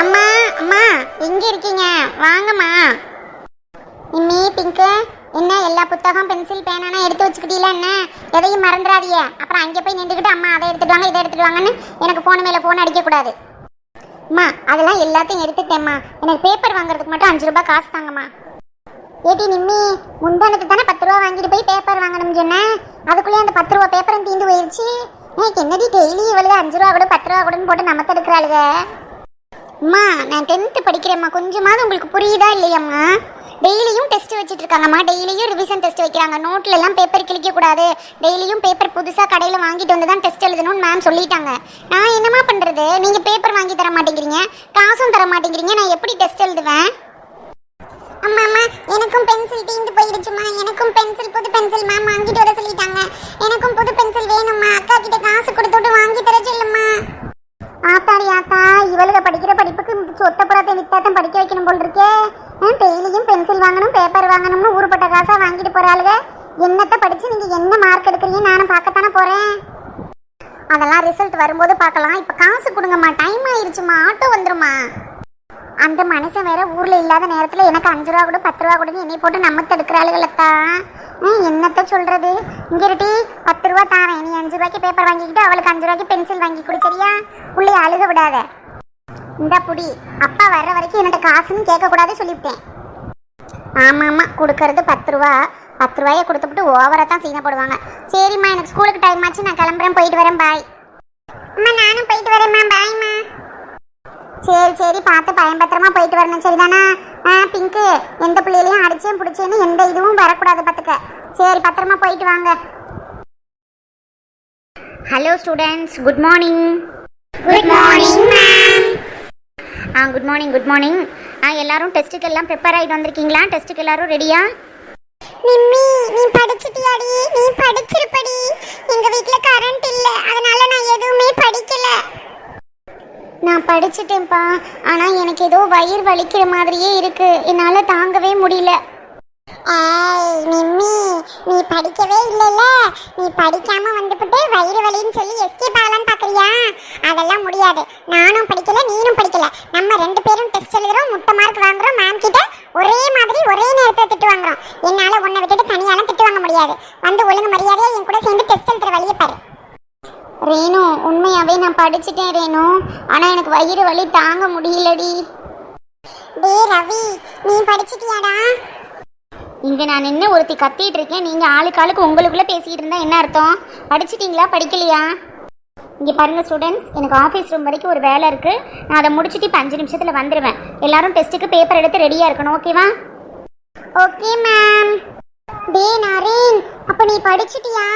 அம்மா அம்மா எங்க இருக்கீங்க? வாங்கம்மா. இம்மி பிங்க்கு என்ன எல்லா புத்தகம் பென்சில் பேனானா எடுத்து வச்சுக்கிட்டீங்களா என்ன? எதையும் மறந்துடாதீங்க. அப்புறம் அங்கே போய் நின்றுக்கிட்டு அம்மா அதை எடுத்துட்டு வாங்க இதை எடுத்துட்டு வாங்கன்னு எனக்கு போன் மேலே ஃபோன் அடிக்கக்கூடாது அம்மா அதெல்லாம் எல்லாத்தையும் எடுத்துட்டேம்மா எனக்கு பேப்பர் வாங்குறதுக்கு மட்டும் அஞ்சு ரூபாய் காசு தாங்கம்மா. ஏடி நிம்மி முந்தானத்து தானே பத்து ரூபா வாங்கிட்டு போய் பேப்பர் வாங்கணும்னு சொன்னேன் அதுக்குள்ளேயே அந்த பத்து ரூபா பேப்பரும் தீந்து போயிடுச்சு எனக்கு என்னடி டெய்லி இவ்வளவு? அஞ்சு ரூபா கூட பத்து ரூபா கூடன்னு போட்டு நம்ம தடுக்கிறாளுங்க அம்மா நான் டென்த்து படிக்கிறேம்மா. கொஞ்சமாவது உங்களுக்கு புரியுதா இல்லையாம்மா? டெய்லியும் டெஸ்ட் வச்சுட்டு இருக்காங்கம்மா டெய்லியும் ரிவிஷன் டெஸ்ட் வைக்கிறாங்க. நோட்ல எல்லாம் பேப்பர் கிழிக்க கூடாது. டெய்லியும் பேப்பர் புதுசாக கடையில் வாங்கிட்டு வந்து தான் டெஸ்ட் எழுதணும்னு மேம் சொல்லிட்டாங்க. நான் என்னம்மா பண்ணுறது நீங்கள் பேப்பர் வாங்கி தர மாட்டேங்கிறீங்க. காசும் தர மாட்டேங்கிறீங்க. நான் எப்படி டெஸ்ட் எழுதுவேன்? அம்மா அம்மா எனக்கும் பென்சில் தீந்து போயிடுச்சுமா எனக்கும் பென்சில் புது பென்சில் மேம் வாங்கிட்டு வர சொல்லிட்டாங்க. எனக்கும் புது பென்சில் வேணும்மா. அக்கா கிட்ட காசு கொடுத்துட்டு வாங்கி தர சொல்லி வித்தாத்தான் போல் இருக்கே டெய்லியும் பென்சில் வாங்கணும் பேப்பர் வாங்கணும்னு ஊருப்பட்ட காசாக வாங்கிட்டு போறாளுக. என்னத்தை படிச்சு நீங்க என்ன மார்க் எடுக்கிறீங்க? நானும் பார்க்கத்தானே போறேன். அதெல்லாம் ரிசல்ட் வரும்போது பார்க்கலாம். இப்போ காசு கொடுங்கம்மா டைம் ஆயிடுச்சுமா ஆட்டோ வந்துருமா அந்த மனுஷன் வேற ஊர்ல இல்லாத நேரத்தில் எனக்கு அஞ்சு ரூபா கூட பத்து ரூபா கொடுங்க என்னை போட்டு நம்ம தடுக்கிறாளுகளத்தா என்னத்த சொல்றது? இங்கிருட்டி பத்து ரூபா தாரேன். நீ அஞ்சு ரூபாய்க்கு பேப்பர் வாங்கிக்கிட்டு அவளுக்கு அஞ்சு ரூபாய்க்கு பென்சில் வாங்கி கொடு உள்ளே அழுக விடாத. இந்த புடி. அப்பா வர்ற வரைக்கும் என்னோட காசுன்னு கேட்கக்கூடாதுன்னு சொல்லிவிட்டேன். ஆமாம் ஆமாம் கொடுக்கறது பத்து ரூபா. பத்து ரூபாயை கொடுத்துட்டு ஓவராக தான் சீனை போடுவாங்க. சரிம்மா எனக்கு ஸ்கூலுக்கு டைம் ஆச்சு நான் கிளம்புறேன் போயிட்டு வரேன் பாய் அம்மா நானும் போயிட்டு வரேம்மா பாய்மா சரி சரி பார்த்து பயன்பத்திரமா போயிட்டு வரணும் சரிதானா? ஆ பிங்க்கு எந்த பிள்ளையிலையும் அடிச்சேன் பிடிச்சேன்னு எந்த இதுவும் வரக்கூடாது பார்த்துக்க சரி பத்திரமா போயிட்டு வாங்க. Hello students good morning good morning ah good morning good morning ah எல்லாரும் டெஸ்ட்டுக்கு எல்லாம் ப்ரிப்பேர் ஆகிட்டு வந்திருக்கீங்களா? டெஸ்ட்டுக்கு எல்லாரும் ரெடியா நிம்மி நீ படிச்சிட்டியாடி? நீ படிச்சிருப்படி. எங்க வீட்ல கரண்ட் இல்ல. அதனால நான் எதுவுமே படிக்கல. நான் படிச்சிட்டேன்ப்பா. ஆனா எனக்கு ஏதோ வயிறு வலிக்கிற மாதிரியே இருக்கு. என்னால தாங்கவே முடியல. ஆய் நிம்மி. நீ படிக்கவே இல்லைல்ல. நீ படிக்காம வந்துவிட்டு வயிறு வலின்னு சொல்லி எஸ்கேப் ஆகலாம்னு பார்க்குறியா அதெல்லாம் முடியாது. நானும் படிக்கல நீனும் படிக்கல. நம்ம ரெண்டு பேரும் டெஸ்ட் எழுதுறோம் முட்டை மார்க் வாங்குறோம். மேம் கிட்ட ஒரே மாதிரி ஒரே நேரத்தில் திட்டு வாங்குறோம். என்னால் உன்னை விட்டுட்டு தனியாலாம் திட்டு வாங்க முடியாது. வந்து ஒழுங்கு மரியாதையாக என் கூட சேர்ந்து டெஸ்ட் எழுதுற வழியை பாரு. ரேணு உண்மையாகவே நான் படிச்சுட்டேன் ரேணு. ஆனால் எனக்கு வயிறு வலி தாங்க முடியலடி. டே ரவி நீ படிச்சிட்டியாடா? இங்கே நான் என்ன ஒருத்தி கத்திட்டு இருக்கேன். நீங்கள் ஆளுக்கு ஆளுக்கு உங்களுக்குள்ளே பேசிக்கிட்டு இருந்தால் என்ன அர்த்தம்? படிச்சிட்டிங்களா? படிக்கலையா? இங்கே பாருங்கள் ஸ்டூடெண்ட்ஸ் எனக்கு ஆஃபீஸ் ரூம் வரைக்கும் ஒரு வேலை இருக்குது நான் அதை முடிச்சுட்டு இப்போ அஞ்சு நிமிஷத்தில் வந்துடுவேன் எல்லாரும் டெஸ்ட்டுக்கு பேப்பர் எடுத்து ரெடியாக இருக்கணும் ஓகேவா ஓகே மேம் டே நரேன் அப்போ நீ படிச்சிட்டியா?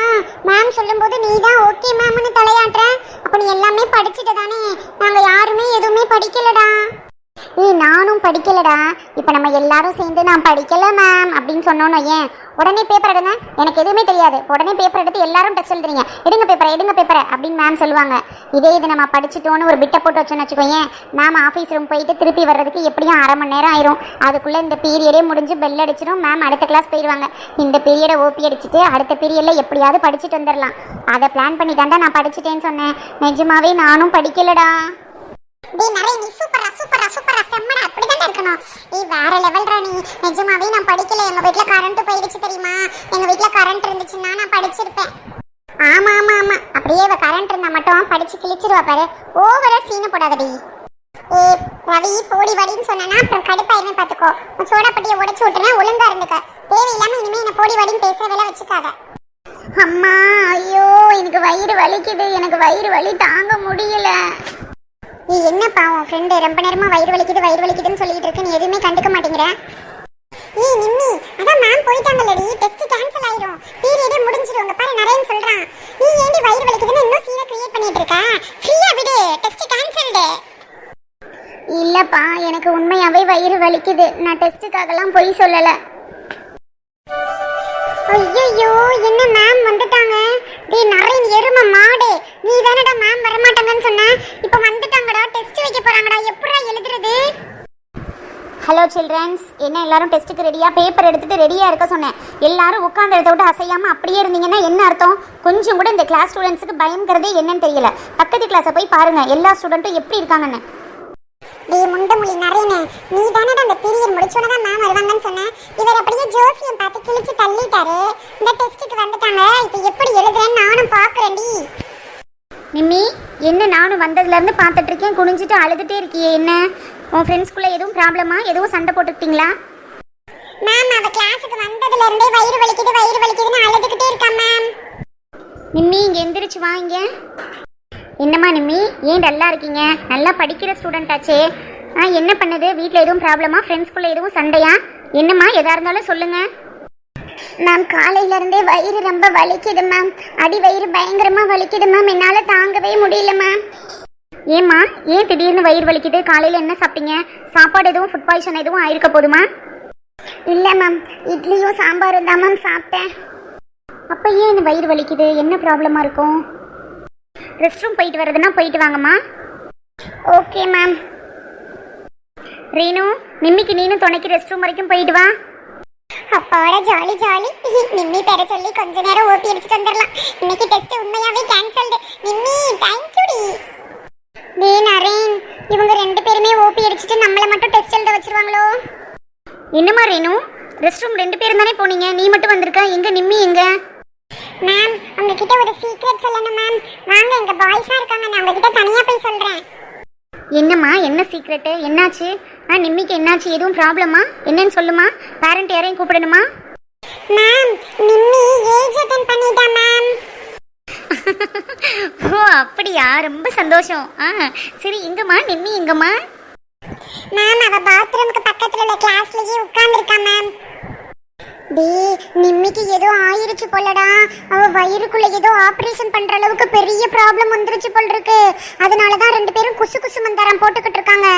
மேம் சொல்லும்போது நீ தான் ஓகே மேம்னு தலையாட்டுற. அப்போ நீ எல்லாமே படிச்சுட்டு தானே நாங்கள் யாருமே எதுவுமே படிக்கலடா. ஏய் நானும் படிக்கலடா. இப்போ நம்ம எல்லாரும் சேர்ந்து நான் படிக்கல மேம் அப்படின்னு சொன்னோன்னு ஏன் உடனே பேப்பர் எடுங்க. எனக்கு எதுவுமே தெரியாது. உடனே பேப்பர் எடுத்து எல்லாரும் டெஸ்ட் எழுதுறீங்க. எடுங்க பேப்பரை எடுங்க பேப்பரை அப்படின்னு மேம் சொல்லுவாங்க. இதே இது நம்ம படிச்சுட்டோன்னு ஒரு பிட்டை போட்டு வச்சோன்னு வச்சுக்கோயேன். மேம் ஆஃபீஸ் ரூம் போயிட்டு திருப்பி வர்றதுக்கு எப்படியும் அரை மணி நேரம் ஆயிரும். அதுக்குள்ளே இந்த பீரியடே முடிஞ்சு பெல் அடிச்சிடும் மேம் அடுத்த கிளாஸ் போயிடுவாங்க இந்த பீரியடை ஓபி அடிச்சுட்டு அடுத்த பீரியடில் எப்படியாவது படிச்சுட்டு வந்துடலாம் அதை பிளான் பண்ணி தாண்டா நான் படிச்சுட்டேன்னு சொன்னேன். நிஜமாவே நானும் படிக்கலடா. டேய் நரே நீ சூப்பரா சூப்பரா சூப்பரா செம்மடா அப்படிதான் இருக்கணும். நீ வேற லெவல்ரா நீ. நிஜமாவே நான் படிக்கல. எங்க வீட்ல கரண்ட் போயிடுச்சு தெரியுமா? எங்க வீட்ல கரண்ட் இருந்துச்சுன்னா நான் படிச்சிருப்பேன். ஆமா ஆமா ஆமா. அப்படியே இவ கரண்ட் இருந்தா மட்டும் படிச்சு கிழிச்சிருவா பாரு. ஓவரா சீன போடாதடி. ஏ ரவி போடி வடின்னு சொன்னா அப்புறம் கடுப்பாயிருமே பார்த்துக்கோ உன் சோடாப்பட்டியை உடைச்சு விட்டுனா ஒழுங்கா இருந்துக்க. தேவையில்லாம இனிமே என்ன போடி வடின்னு பேசுற வேலை வச்சுக்காத. அம்மா ஐயோ எனக்கு வயிறு வலிக்குது. எனக்கு வயிறு வலி தாங்க முடியல. நீ என்னப்பா உன் ஃப்ரெண்டு ரொம்ப நேரமா வயிறு வலிக்குது வயிறு வலிக்குதுன்னு சொல்லிட்டு இருக்கு. நீ எதுவுமே கண்டுக்க மாட்டேங்கிற. ஏய் நிம்மி அதான் மேம் போயிட்டாங்கல்லடி டெஸ்ட் கேன்சல் ஆயிரும். பீரியடே முடிஞ்சிரும் உங்க பாரு நரேன் சொல்றான். நீ ஏண்டி வயிறு வலிக்குதுன்னு இன்னும் சீனை கிரியேட் பண்ணிட்டு இருக்க? ஃப்ரீயா விடு. டெஸ்ட் கேன்சல்டு இல்லப்பா எனக்கு உண்மையாவே வயிறு வலிக்குது. நான் டெஸ்ட்டுக்காகலாம் பொய் சொல்லல. ஐயோ என்ன மேம் வந்துட்டாங்க? டேய் நரேன் எரும மாடு. நீ தானடா மேம் வரமாட்டாங்கன்னு சொன்ன? இப்போ வந்துட்டாங்கடா டெஸ்ட் வைக்க போறாங்கடா. எப்படா எழுதுறது? ஹலோ சில்ட்ரன்ஸ் என்ன எல்லாரும் டெஸ்ட்டுக்கு ரெடியாக பேப்பர் எடுத்துட்டு ரெடியாக இருக்க சொன்னேன். எல்லாரும் உட்காந்து இடத்த விட்டு அசையாமல் அப்படியே இருந்தீங்கன்னா என்ன அர்த்தம்? கொஞ்சம் கூட இந்த கிளாஸ் ஸ்டூடெண்ட்ஸுக்கு பயங்கிறதே என்னன்னு தெரியல. பக்கத்து கிளாஸை போய் பாருங்க எல்லா ஸ்டூடெண்ட்டும் எப்படி இருக்காங்கன்னு. டேய் நீ தானே அந்த பீரியட் முடிச்சோட தான் மேம் வருவாங்கன்னு சொன்னேன் இவர் அப்படியே ஜோசியம் பார்த்து கிழிச்சு தள்ளிட்டாரு. இந்த டெஸ்ட்டுக்கு வந்துட்டாங்க இப்போ எப்படி எழுதுறேன்னு நானும் பார்க்குறேன்டி நிம்மி நானும் வந்ததுலேருந்து பார்த்துட்டு இருக்கேன். குனிஞ்சிட்டு அழுதுகிட்டே இருக்கியே. என்ன? உன் ஃப்ரெண்ட்ஸ்குள்ளே எதுவும் ப்ராப்ளமா எதுவும் சண்டை போட்டுக்கிட்டீங்களா? மேம் அவ கிளாஸுக்கு வந்ததுல இருந்தே வயிறு வலிக்குது வயிறு வலிக்குதுன்னு அழுதுகிட்டே இருக்கா மேம் நிம்மி இங்கே எந்திரிச்சு வா இங்க. என்னம்மா நிம்மி? ஏன் டல்லா இருக்கீங்க? நல்லா படிக்கிற ஸ்டூடெண்ட் ஆச்சே. ஆ என்ன பண்ணுது? வீட்டில் எதுவும் ப்ராப்ளமா ஃப்ரெண்ட்ஸ்குள்ளே எதுவும் சண்டையா? என்னம்மா? எதா இருந்தாலும் சொல்லுங்க. மேம் காலையில இருந்தே வயிறு ரொம்ப வலிக்குது மேம். அடி வயிறு பயங்கரமா வலிக்குது மேம். என்னால தாங்கவே முடியல மேம். ஏம்மா ஏன் திடீர்னு வயிறு வலிக்குது? காலையில் என்ன சாப்பிட்டீங்க? சாப்பாடு எதுவும் ஃபுட் பாய்சன் எதுவும் ஆயிருக்க போதுமா? இல்ல மேம் இட்லியும் சாம்பாரும் தான் மேம் சாப்பிட்டேன். அப்போ ஏன் இந்த வயிறு வலிக்குது? என்ன ப்ராப்ளமாக இருக்கும்? ரெஸ்ட் ரூம் போயிட்டு வரதுன்னா போயிட்டு வாங்கம்மா. Okay ma'am. ரீனு நிம்மிக்கு நீனும் துணைக்கு ரெஸ்ட் ரூம் வரைக்கும் போயிட்டு வா. அப்பாடா ஜாலி ஜாலி. நிம்மி பேர சொல்லி கொஞ்ச நேரம் ஓட்டி அடிச்சுட்டு வந்துடலாம் இன்னைக்கு டெஸ்ட் உண்மையாவே கேன்சல்டு நிம்மி தேங்க்யூடி டே. நரேன் இவங்க ரெண்டு பேருமே ஓபி அடிச்சுட்டு நம்மள மட்டும் டெஸ்ட் எழுத வச்சிருவாங்களோ? என்னம்மா ரீனு ரெஸ்ட் ரூம் ரெண்டு பேரும் தானே போனீங்க? நீ மட்டும் வந்திருக்க? எங்க நிம்மி எங்க? மேம் உங்ககிட்ட ஒரு சீக்ரெட் சொல்லணும் மேம் வாங்க எங்க பாய்ஸா இருக்காங்க. நான் உங்ககிட்ட தனியா போய் சொல்றேன். என்னம்மா என்ன சீக்ரெட்டு என்னாச்சு? ஆ நிம்மிக்கு என்னாச்சு? எதுவும் ப்ராப்ளமா என்னன்னு சொல்லுமா? பேரண்ட் யாரையும் கூப்பிடணுமா? மேம் நிம்மி ஏஜ் அட்டன் பண்ணிட்டா மேம் ஓ அப்படியா? ரொம்ப சந்தோஷம். ஆ சரி எங்கம்மா? நிம்மி எங்கம்மா? மேம் அவ பாத்ரூமுக்கு பக்கத்துல உள்ள கிளாஸ்லயே உட்கார்ந்திருக்கா மேம் டே நிம்மிக்கு ஏதோ ஆயிருச்சு போலடா. அவ வயிறுக்குள்ள ஏதோ ஆபரேஷன் பண்ற அளவுக்கு பெரிய ப்ராப்ளம் வந்துருச்சு போல் இருக்கு அதனால தான் ரெண்டு பேரும் குசு குசு மந்தாரம் போட்டுக்கிட்டு இருக்காங்க.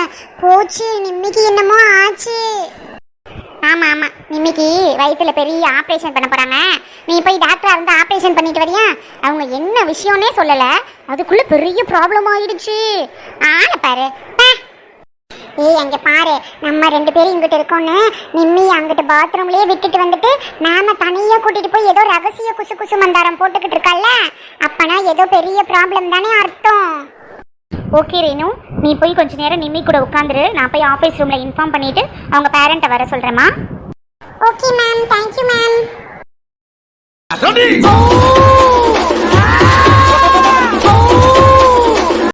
போச்சு நிம்மிக்கு என்னமோ ஆச்சு. ஆமா ஆமா. நிம்மிக்கு வயிற்றுல பெரிய ஆப்ரேஷன் பண்ண போறாங்க. நீ போய் டாக்டரா இருந்து ஆப்ரேஷன் பண்ணிட்டு வரியா? அவங்க என்ன விஷயம்னே சொல்லல. அதுக்குள்ள பெரிய ப்ராப்ளம் ஆயிடுச்சு. ஆளை பாரு. ஏய் அங்க பாரு நம்ம ரெண்டு பேரும் இங்கிட்டு இருக்கோம்னு நிம்மி அங்கிட்டு பாத்ரூம்லயே விட்டுட்டு வந்துட்டு நாம தனியா கூட்டிட்டு போய் ஏதோ ரகசிய குசு குசு மந்தாரம் போட்டுக்கிட்டு இருக்கல்ல? அப்பனா ஏதோ பெரிய ப்ராப்ளம் தானே அர்த்தம். ஓகே ரேணு. நீ போய் கொஞ்ச நேரம் நிம்மி கூட உட்காந்துரு. நான் போய் ஆஃபீஸ் ரூம்ல இன்ஃபார்ம் பண்ணிட்டு அவங்க பேரண்ட்டை வர சொல்றேம்மா okay ma'am thank you ma'am Ready?